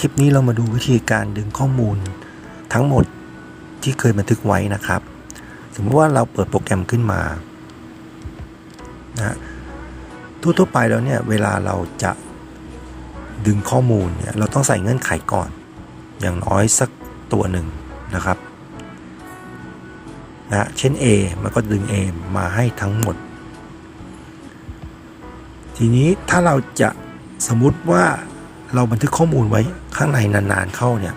คลิปนี้เรามาดูวิธีการดึงข้อมูลทั้งหมดที่เคยบันทึกไว้นะครับ สมมติว่าเราเปิดโปรแกรมขึ้นมานะทั่วๆไปแล้วเนี่ยเวลาเราจะดึงข้อมูลเนี่ยเราต้องใส่เงื่อนไขก่อน อย่างน้อยสักตัวหนึ่งนะครับนะเช่น A มันก็ดึง A มาให้ทั้งหมด ทีนี้ถ้าเราจะสมมุติว่า เราบันทึกข้อมูลไว้ข้างในนานๆเข้าเนี่ย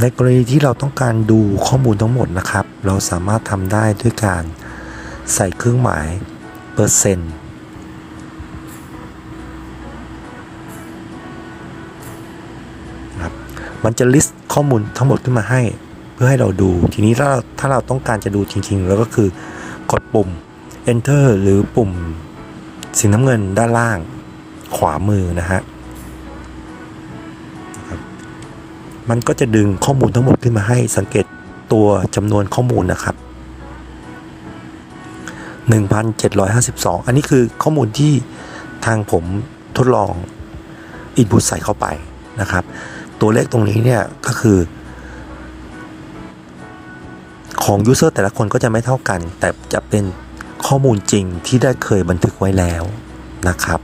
ในกรณีที่เราต้องการดูข้อมูลทั้งหมดนะครับ เราสามารถทำได้ด้วยการใส่เครื่องหมายเปอร์เซ็นต์ครับมันจะ list ข้อมูลทั้งหมดขึ้นมาให้เพื่อให้เราดู ทีนี้ถ้าเราถ้าเราต้องการจะดูจริงๆ แล้วก็คือกดปุ่ม enter หรือปุ่มสีน้ำเงินด้านล่างขวามือนะฮะ มันก็จะดึงข้อมูลทั้งหมดขึ้นมาให้สังเกตตัวจำนวนข้อมูลนะครับ 1,752 อันนี้คือข้อมูลที่ทางผมทดลอง input ใส่เข้าไปนะครับ ตัวเลขตรงนี้เนี่ยก็คือ ของ user แต่ละคนก็จะไม่เท่ากัน แต่จะเป็นข้อมูลจริงที่ได้เคยบันทึกไว้แล้วนะครับ